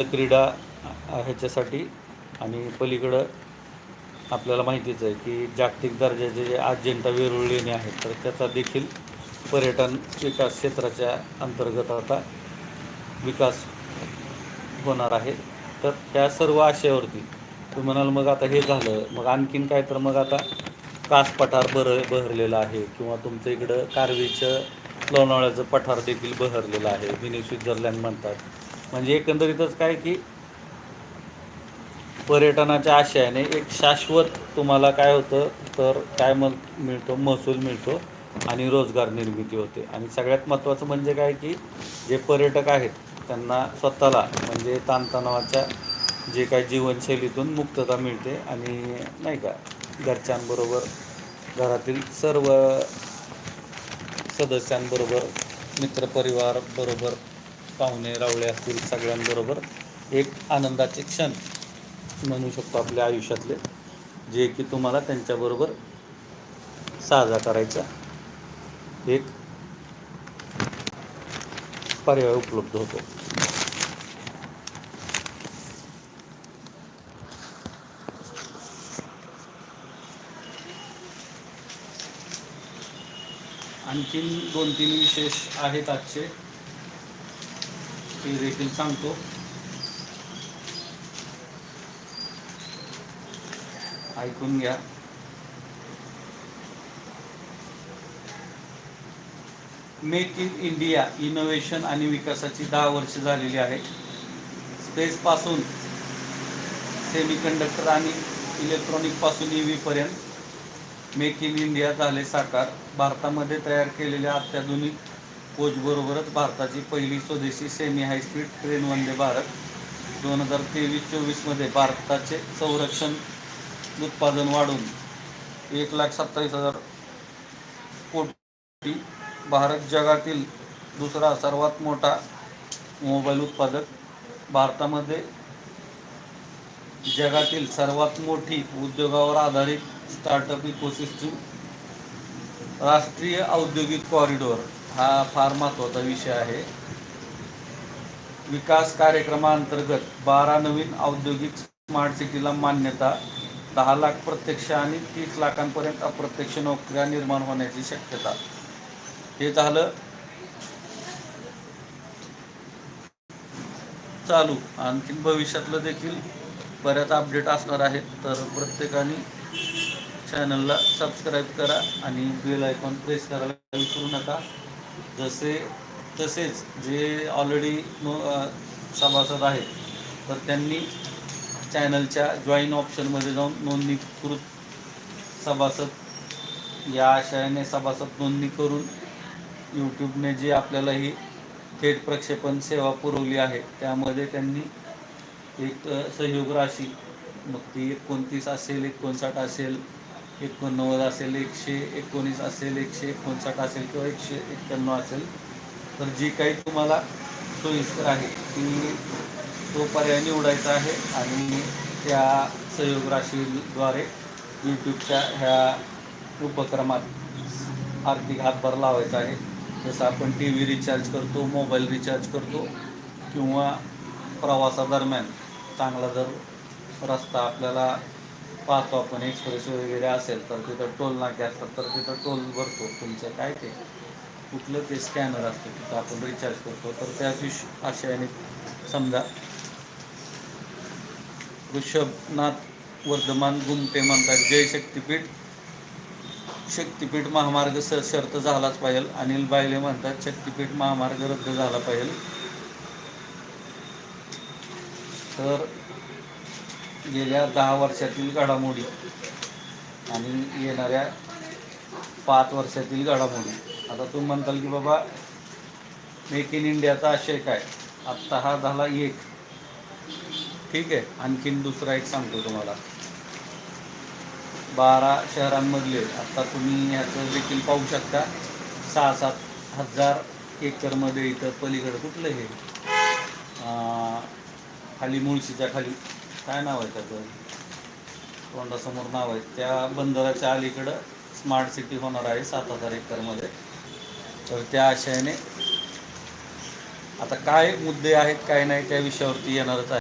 क्रीडा ह्याच्यासाठी आणि पलीकडं आपल्याला माहितीच आहे की जागतिक दर्जाचे जे अजिंठा वेरूळ लेणी आहेत तर त्याचा देखील पर्यटन विकास क्षेत्राच्या अंतर्गत आता विकास होणार आहे. तर त्या सर्व आशयावरती तुम्ही म्हणाल मग आता हे झालं मग आणखीन काय? तर मग आता कास पठार बर बहरलेलं आहे किंवा तुमचं इकडं कारवीचं लोणावळ्याचं पठार देखील बहरलेलं आहे. मिनी स्वित्झरलँड म्हणतात. म्हणजे एकंदरीतच काय की पर्यटनाच्या आशयाने एक शाश्वत तुम्हाला काय होतं तर काय मग मिळतो महसूल मिळतो आणि रोजगार निर्मिती होते. आणि सगळ्यात महत्त्वाचं म्हणजे काय की जे पर्यटक आहेत त्यांना स्वतःला म्हणजे ताणतणावाच्या जे काही जीवनशैलीतून मुक्तता मिळते आणि नाही का घरच्यांबरोबर घरातील सर्व सदस्यांबरोबर मित्रपरिवारबरोबर पाहुणे रावळे असतील सगळ्यांबरोबर एक आनंदाचे क्षण म्हणू शकतो आपल्या आयुष्यातले जे की तुम्हाला त्यांच्याबरोबर साजरा करायचा एक पर्याय उपलब्ध होतो. आणखीन दोन तीन विशेष आहेत आजचे. ते देखील सांगतो. ऐकून घ्या. मेक इन इंडिया इनोव्हेशन आणि विकासाची दहा वर्ष झालेली आहेत स्पेसपासून सेमीकंडक्टर आणि इलेक्ट्रॉनिकपासून ई व्हीपर्यंत मेक इन इंडिया झाले साकार. भारतामध्ये तयार केलेल्या अत्याधुनिक कोचबरोबरच भारताची पहिली स्वदेशी semi high speed train Vande Bharat. दोन हजार तेवीस चोवीसमध्ये भारताचे संरक्षण उत्पादन वाढून एक लाख सत्तावीस हजार कोटी. भारत जगातील दुसरा सर्वात मोठा मोबाईल उत्पादक. भारतामध्ये जगातील सर्वात मोठी उद्योगावर आधारित स्टार्टअप इकोसिस्टम राष्ट्रीय औद्योगिक कॉरिडॉर हा फार महत्त्वाचा विषय आहे. विकास कार्यक्रमाअंतर्गत बारा नवीन औद्योगिक स्मार्ट सिटीला मान्यता दहा लाख प्रत्यक्ष आणि तीस लाखांपर्यंत अप्रत्यक्ष नोकऱ्या निर्माण होण्याची शक्यता. हे झालं. चालू. आणखीन भविष्यातलं देखील बऱ्याच अपडेट असणार आहेत. तर प्रत्येकाने चॅनलला सबस्क्राईब करा आणि बेल आयकॉन प्रेस करायला विसरू नका. जसे तसेच जे ऑलरेडी नो सभासद आहेत तर त्यांनी चॅनलच्या जॉईन ऑप्शनमध्ये जाऊन नोंदणीकृत सभासद या आशयाने सभासद नोंदणी करून यूट्यूबने जे आपल्याला ही थेट प्रक्षेपण सेवा पुरवली आहे त्यामध्ये त्यांनी एक सहयोग राशी मग ती एकोणतीस असेल एकोणसाठ असेल एकोणनव्वद असेल एकशे एकोणीस असेल एकशे एकोणसाठ असेल किंवा एकशे एक्क्याण्णव असेल तर जी काही तुम्हाला सोयीस्कर आहे ती तो पर्याय निवडायचा आहे आणि त्या सहयोग राशीद्वारे यूट्यूबच्या ह्या उपक्रमात आर्थिक हातभार लावायचा आहे. जसं आपण टी व्ही रिचार्ज करतो मोबाईल रिचार्ज करतो किंवा प्रवासादरम्यान चांगला जर रस्ता आपल्याला पाहतो आपण एक्सप्रेस वगैरे असेल तर तिथं टोल नाके असतात तर तिथं टोल भरतो तुमचं काय ते. कुठलं ते स्कॅनर असतं तिथं आपण रिचार्ज करतो. तर त्या विश आशयाने समजा ऋषभनाथ वर्धमान गुमटे म्हणतात जय शक्तीपीठ. शक्तीपीठ महामार्ग स शर्त झालाच पाहिजे. अनिल बायले म्हणतात शक्तीपीठ महामार्ग रद्द झाला पाहिजे. तर गेल्या दहा वर्षातील घडामोडी आणि येणाऱ्या पाच वर्षातील घडामोडी. आता तू म्हणताल की बाबा मेक इन इंडियाचा आशय काय? आत्ता हा झाला एक. ठीक आहे आणखीन दुसरा एक सांगतो तुम्हाला. बारा शहरांमधले आत्ता तुम्ही ह्याचं देखील पाहू शकता सहा सात हजार एकरमध्ये इथं पलीकडं कुठलं हे? खाली मुळशीच्या खाली. काय नाव आहे त्याचं? तोंडासमोर नाव आहे. त्या बंदराच्या अलीकडं स्मार्ट सिटी होणार आहे सात हजार एकरमध्ये. तर त्या आशयाने आता काय मुद्दे आहेत काय नाही त्या विषयावरती येणारच आहे.